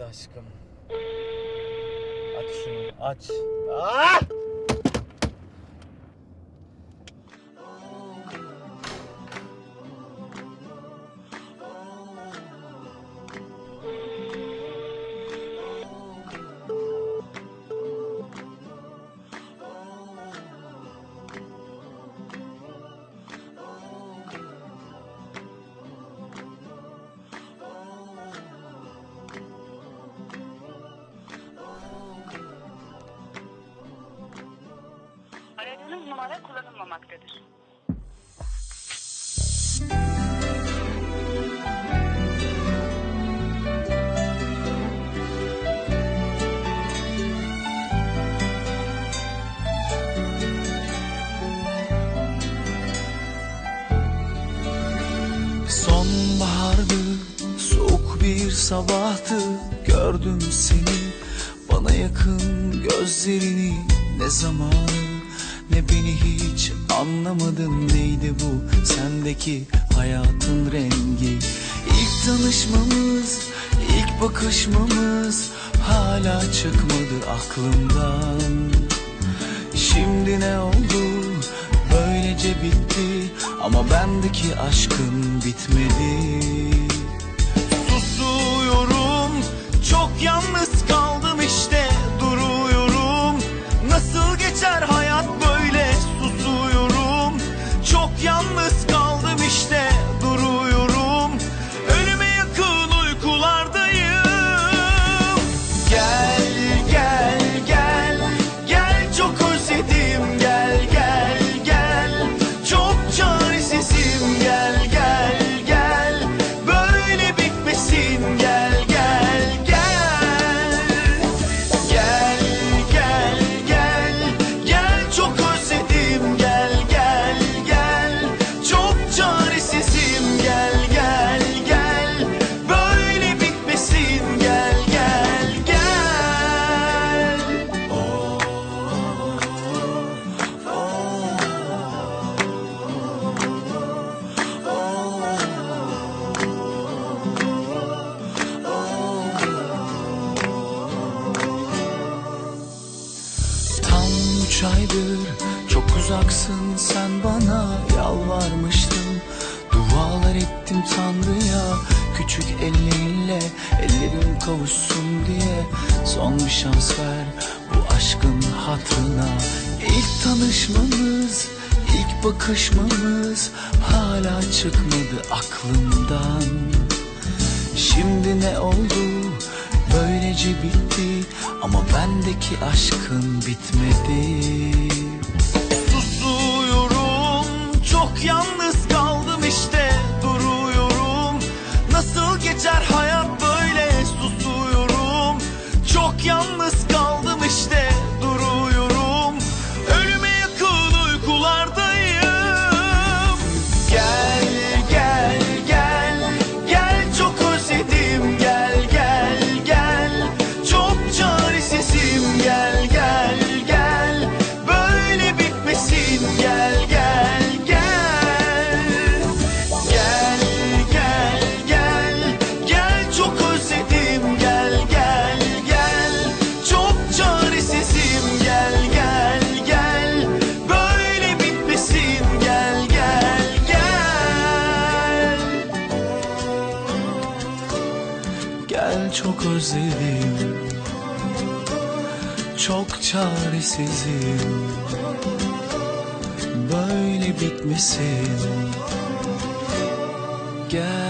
aşkım. Aç şunu aç. Ah! Numara kullanılmamaktadır. Sonbahardı, soğuk bir sabahtı Gördüm seni, bana yakın gözlerini Ne zamanı, ne beni hiç anlamadın Neydi bu sendeki hayatın rengi İlk tanışmamız, ilk bakışmamız Hala çıkmadı aklımdan Şimdi ne oldu? Böylece bitti ama bendeki aşkın bitmedi. Susuyorum, çok yalnız üç aydır çok uzaksın sen bana yalvarmıştım Dualar ettim Tanrı'ya. Küçük ellerinle ellerim kavuşsun diye. Son bir şans ver bu aşkın hatırına. İlk tanışmamız, ilk bakışmamız hala çıkmadı aklımdan. Şimdi ne oldu? Böylece bitti bendeki aşkın bitmedi. Susuyorum, çok yalnız çok özledim. Çok çaresizim. Böyle bitmesin. Gel